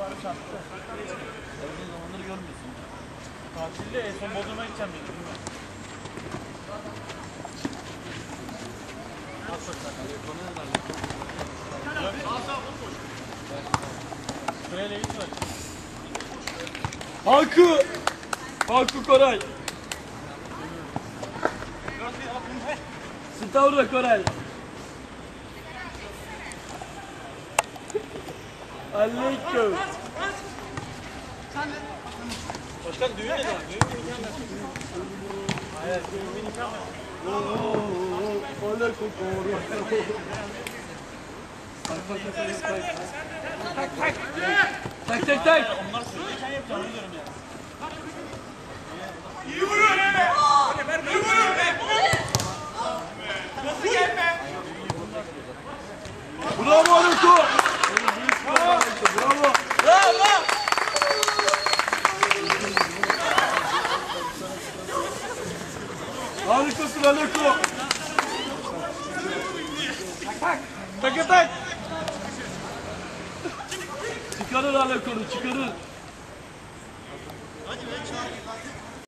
Uzun zamandır görmüyorsun. Tatilde en son Bodrum'a gideceğim dedim. Sırayla git var. Hakkı! Hakkı Koray! Stavro Koray! Aleyküm! Başkan düğün ne zaman? Düğün mü nikah mı? Hayır, düğün mü nikah mı? Aleyküm Koray! Tak tak tak! Onlar söyleyken yapacağım onu diyorum ya. Harikasın Aleko! Tak tak! Çıkarır Aleko'nu çıkarır.